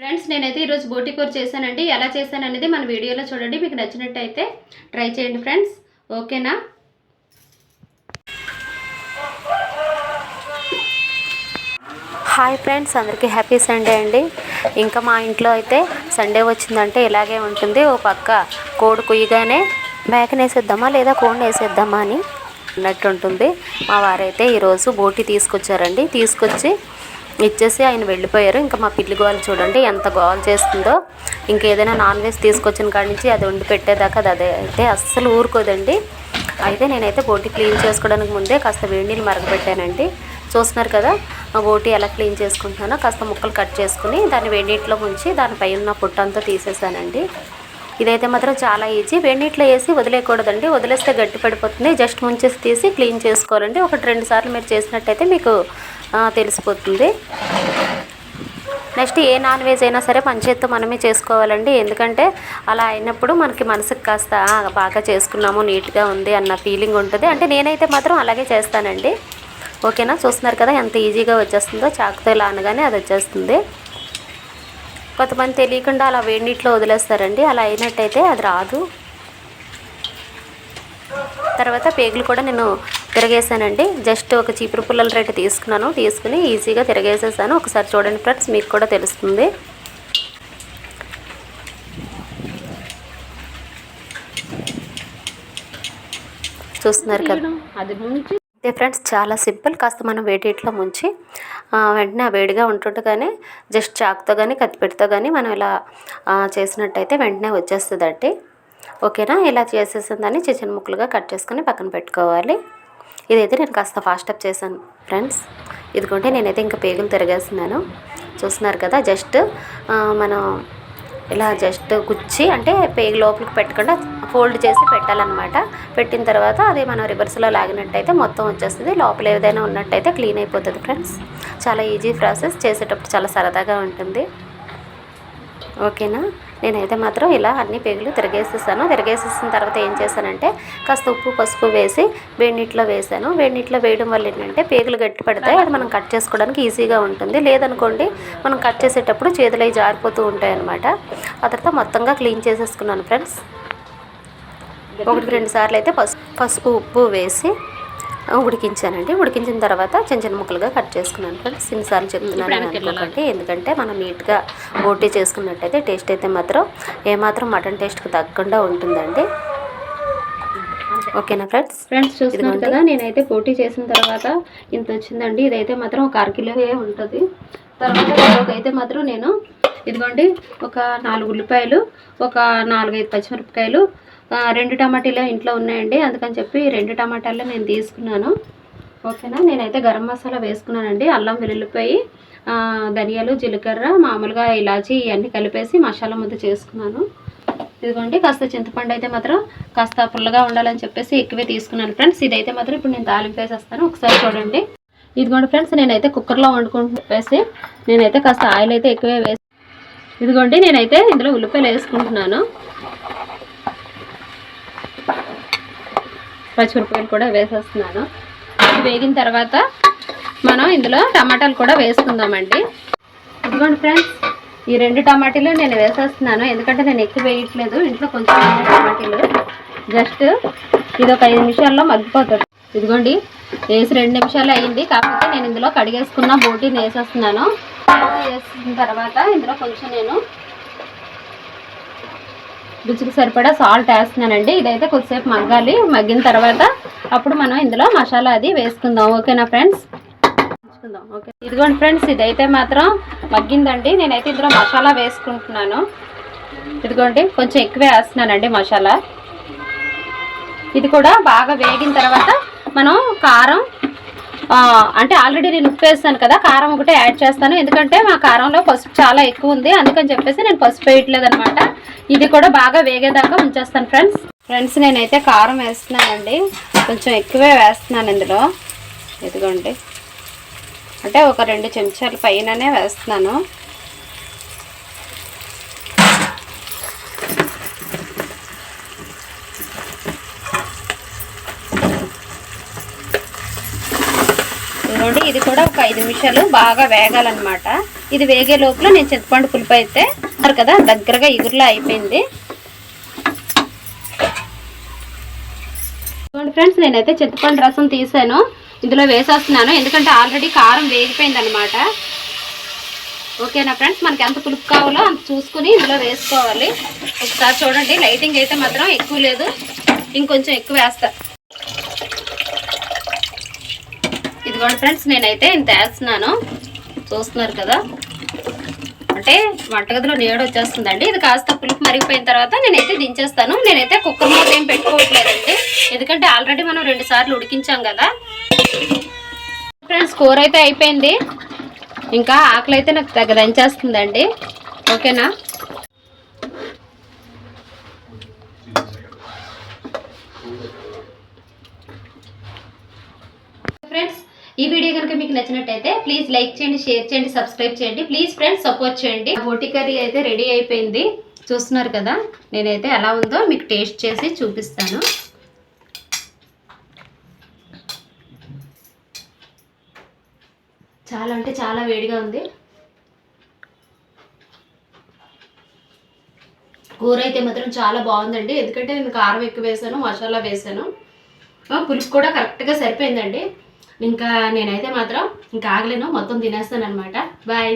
Friends నేనైతే ఈరోజు బోటి కూర చేశానండి. ఎలా చేశాను అనేది మన వీడియోలో చూడండి. మీకు నచ్చినట్టయితే ట్రై చేయండి ఫ్రెండ్స్. ఓకేనా? హాయ్ ఫ్రెండ్స్ అందరికీ హ్యాపీ సండే అండి. ఇంకా మా ఇంట్లో అయితే సండే వచ్చిందంటే ఇలాగే ఉంటుంది. ఓ పక్క కోడి కుయ్యగానే మేకను వేసేద్దామా లేదా కోడిని వేసేద్దామా అని అన్నట్టు ఉంటుంది. మా వారైతే ఈరోజు బోటి తీసుకొచ్చారండి. తీసుకొచ్చి ఇచ్చేసి ఆయన వెళ్ళిపోయారు. ఇంకా మా పిల్లి గోలు చూడండి ఎంత గోల్ చేస్తుందో. ఇంకేదైనా నాన్ వెజ్ తీసుకొచ్చిన కాడి నుంచి అది వండి పెట్టేదాకా అది అదే. అయితే అస్సలు ఊరుకోదండి. అయితే నేనైతే బోటి క్లీన్ చేసుకోవడానికి ముందే కాస్త వేడి నీళ్ళు మరగబెట్టానండి. చూస్తున్నారు కదా ఆ బోటి ఎలా క్లీన్ చేసుకుంటున్నానో కాస్త ముక్కలు కట్ చేసుకుని దాన్ని వేడినీటిలో ఉంచి దానిపై ఉన్న పుట్టంతా తీసేసానండి. ఇదైతే మాత్రం చాలా ఈజీ వేడినీటిలో వేసి వదిలేయకూడదండి. వదిలేస్తే గట్టి పడిపోతుంది. జస్ట్ ముంచేసి తీసి క్లీన్ చేసుకోవాలండి. ఒకటి రెండు సార్లు మీరు చేసినట్టయితే మీకు తెలిసిపోతుంది. నెక్స్ట్ ఏ నాన్ వెజ్ అయినా సరే మన చేత్తో మనమే చేసుకోవాలండి. ఎందుకంటే అలా అయినప్పుడు మనకి మనసుకు కాస్త బాగా చేసుకున్నాము నీట్గా ఉంది అన్న ఫీలింగ్ ఉంటుంది. అంటే నేనైతే మాత్రం అలాగే చేస్తానండి. ఓకేనా? చూస్తున్నారు కదా ఎంత ఈజీగా వచ్చేస్తుందో. చాకుతో ఇలా అనగానే అది వచ్చేస్తుంది. కొంతమంది తెలియకుండా అలా వేడి నీటిలో వదిలేస్తారండి. అలా అయినట్టయితే అది రాదు. తర్వాత పేగులు కూడా నేను తిరగేసానండి జస్ట్ ఒక చీపురు పుల్లల రేటు తీసుకున్నాను. తీసుకుని ఈజీగా తిరగేసేసాను. ఒకసారి చూడండి ఫ్రెండ్స్ మీకు కూడా తెలుస్తుంది. చూస్తున్నారు కదా. అది ముంచి ఫ్రెండ్స్ చాలా సింపుల్. కాస్త మనం వేడిట్లో ముంచి వెంటనే ఆ వేడిగా ఉంటుండగానే జస్ట్ చాకుతో కానీ కత్తిపెట్టితో కానీ మనం ఇలా చేసినట్టయితే వెంటనే వచ్చేస్తుందండి. ఓకేనా? ఇలా చేసేసిందని చిన్న చిన్న ముక్కలుగా కట్ చేసుకొని పక్కన పెట్టుకోవాలి. ఇదైతే నేను కాస్త ఫాస్ట్ అప్ చేశాను ఫ్రెండ్స్. ఇదిగోండి నేనైతే ఇంకా పేగులు తిరగేస్తున్నాను. చూస్తున్నారు కదా జస్ట్ మనం ఇలా జస్ట్ కుచ్చి అంటే పేగు లోపలికి పెట్టకుండా ఫోల్డ్ చేసి పెట్టాలన్నమాట. పెట్టిన తర్వాత అది మనం రివర్స్లో లాగినట్టయితే మొత్తం వచ్చేస్తుంది. లోపల ఏదైనా ఉన్నట్టయితే క్లీన్ అయిపోతుంది ఫ్రెండ్స్. చాలా ఈజీ ప్రాసెస్. చేసేటప్పుడు చాలా సరదాగా ఉంటుంది. ఓకేనా? నేనైతే మాత్రం ఇలా అన్ని పేగులు తిరగేసేసాను. తిరగేసేసిన తర్వాత ఏం చేశానంటే కాస్త ఉప్పు పసుపు వేసి వేడినీటిలో వేసాను. వేడినీటిలో వేయడం వల్ల ఏంటంటే పేగులు గట్టి పడతాయి. అది మనం కట్ చేసుకోవడానికి ఈజీగా ఉంటుంది. లేదనుకోండి మనం కట్ చేసేటప్పుడు చేతులు అవి జారిపోతూ ఉంటాయి అన్నమాట ఆ తర్వాత మొత్తంగా క్లీన్ చేసేసుకున్నాను ఫ్రెండ్స్. ఒకటికి రెండు సార్లు అయితే పసుపు పసుపు ఉప్పు వేసి ఉడికించానండి. ఉడికించిన తర్వాత చిన్న చిన్న ముక్కలుగా కట్ చేసుకున్నాను ఫ్రెండ్స్. ఇన్నిసార్లు చెప్తున్నాను అని అనుకోకండి. ఎందుకంటే మనం నీట్గా బోటీ చేసుకున్నట్టయితే టేస్ట్ అయితే మాత్రం ఏమాత్రం మటన్ టేస్ట్కి తగ్గకుండా ఉంటుందండి. ఓకేనా ఫ్రెండ్స్? ఫ్రెండ్స్ చూస్తున్నారు ఇదిగోండి. కదా నేనైతే పోటీ చేసిన తర్వాత ఇంత వచ్చిందండి. ఇదైతే మాత్రం ఒక అర కిలో ఉంటుంది. తర్వాత అయితే మాత్రం నేను ఇదిగోండి ఒక నాలుగు ఉల్లిపాయలు ఒక నాలుగైదు పచ్చిమిరపకాయలు రెండు టమాటీలు ఇంట్లో ఉన్నాయండి. అందుకని చెప్పి రెండు టమాటాలు నేను తీసుకున్నాను. ఓకేనా? నేనైతే గరం మసాలా వేసుకున్నానండి. అల్లం వెల్లుల్లిపోయి ధనియాలు జీలకర్ర మామూలుగా ఇలాచి ఇవన్నీ కలిపేసి మసాలా ముద్ద చేసుకున్నాను. ఇదిగోండి కాస్త చింతపండు అయితే మాత్రం కాస్త పుల్లగా ఉండాలని చెప్పేసి ఎక్కువే తీసుకున్నాను ఫ్రెండ్స్. ఇదైతే మాత్రం ఇప్పుడు నేను తాలింపు వేసేస్తాను. ఒకసారి చూడండి. ఇదిగోండి ఫ్రెండ్స్ నేనైతే కుక్కర్లో వండుకుంటూ చెప్పేసి నేనైతే కాస్త ఆయిల్ అయితే ఎక్కువే వేసి ఇదిగోండి నేనైతే ఇందులో ఉల్లిపాయలు వేసుకుంటున్నాను. పచ్చిమిరపకాయలు కూడా వేసేస్తున్నాను. ఇది వేగిన తర్వాత మనం ఇందులో టమాటాలు కూడా వేసుకుందామండి. ఇదిగోండి ఫ్రెండ్స్ ఈ రెండు టమాటీలు నేను వేసేస్తున్నాను. ఎందుకంటే నేను ఎక్కువ వేయట్లేదు. ఇంట్లో కొంచెం టమాటీలు. జస్ట్ ఇది ఒక ఐదు నిమిషాల్లో మగ్గిపోతుంది. ఇదిగోండి వేసి రెండు నిమిషాలు అయ్యింది. కాకపోతే నేను ఇందులో కడిగేసుకున్న బోటీని వేసేస్తున్నాను. వేసిన తర్వాత ఇందులో కొంచెం నేను రుచికి సరిపడా సాల్ట్ వేస్తున్నానండి. ఇదైతే కొద్దిసేపు మగ్గాలి. మగ్గిన తర్వాత అప్పుడు మనం ఇందులో మసాలా అది వేసుకుందాం. ఓకేనా ఫ్రెండ్స్? వేసుకుందాం ఓకే. ఇదిగోండి ఫ్రెండ్స్ ఇదైతే మాత్రం మగ్గిందండి. నేనైతే ఇందులో మసాలా వేసుకుంటున్నాను. ఇదిగోండి కొంచెం ఎక్కువే వేస్తున్నానండి మసాలా. ఇది కూడా బాగా వేగిన తర్వాత మనం కారం అంటే ఆల్రెడీ నేను ఉప్పు వేస్తాను కదా కారం ఒకటే యాడ్ చేస్తాను. ఎందుకంటే మా కారంలో పసుపు చాలా ఎక్కువ ఉంది. అందుకని చెప్పేసి నేను పసుపు వేయట్లేదు అనమాట ఇది కూడా బాగా వేగేదాకా ఉంచేస్తాను ఫ్రెండ్స్ ఫ్రెండ్స్ నేనైతే కారం వేస్తున్నానండి. కొంచెం ఎక్కువే వేస్తున్నాను ఇందులో. ఇదిగోండి. అంటే ఒక రెండు చెంచాల పైననే వేస్తున్నాను. ఇదిగోండి ఇది కూడా ఒక ఐదు నిమిషాలు బాగా వేగాలన్నమాట. ఇది వేగే లోపల నేను చింతపండు పులుపు అయితే కదా దగ్గరగా ఇగురులా అయిపోయింది. చూడండి ఫ్రెండ్స్ నేనైతే చింతపండు రసం తీసాను. ఇందులో వేసేస్తున్నాను. ఎందుకంటే ఆల్రెడీ కారం వేగిపోయింది అనమాట ఓకేనా ఫ్రెండ్స్? మనకి ఎంత పులుపు కావాలో అంత చూసుకుని ఇందులో వేసుకోవాలి. ఒకసారి చూడండి. లైటింగ్ అయితే మాత్రం ఎక్కువ లేదు. ఇంకొంచెం ఎక్కువ వేస్తా. ఇదిగోండి ఫ్రెండ్స్ నేనైతే ఇంత వేస్తున్నాను. చూస్తున్నారు కదా? అంటే వంటగదిలో నీడ వచ్చేస్తుందండి. ఇది కాస్త పులుపు మరిగిపోయిన తర్వాత నేనైతే దించేస్తాను. నేనైతే కుక్కర్ మూత ఏం పెట్టుకోవట్లేదండి. ఎందుకంటే ఆల్రెడీ మనం రెండు సార్లు ఉడికించాం కదా. ఫ్రెండ్స్ కూర అయితే అయిపోయింది. ఇంకా ఆకలి అయితే నాకు తగ్గ దంచేస్తుందండి. ఓకేనా ఫ్రెండ్స్ ఈ వీడియో కనుక మీకు నచ్చినట్టయితే ప్లీజ్ లైక్ చేయండి షేర్ చేయండి సబ్స్క్రైబ్ చేయండి. ప్లీజ్ ఫ్రెండ్స్ సపోర్ట్ చేయండి. బోటి కర్రీ అయితే రెడీ అయిపోయింది. చూస్తున్నారు కదా? నేనైతే ఎలా ఉందో మీకు టేస్ట్ చేసి చూపిస్తాను. చాలా అంటే చాలా వేడిగా ఉంది. కూర అయితే మాత్రం చాలా బాగుందండి. ఎందుకంటే నేను కారం ఎక్కువ వేసాను మసాలా వేసాను. ఆ, పులుపు కూడా కరెక్ట్గా సరిపోయిందండి. ఇంకా నేనైతే మాత్రం ఇంకా ఆగలేను మొత్తం తినేస్తాను అనమాట బాయ్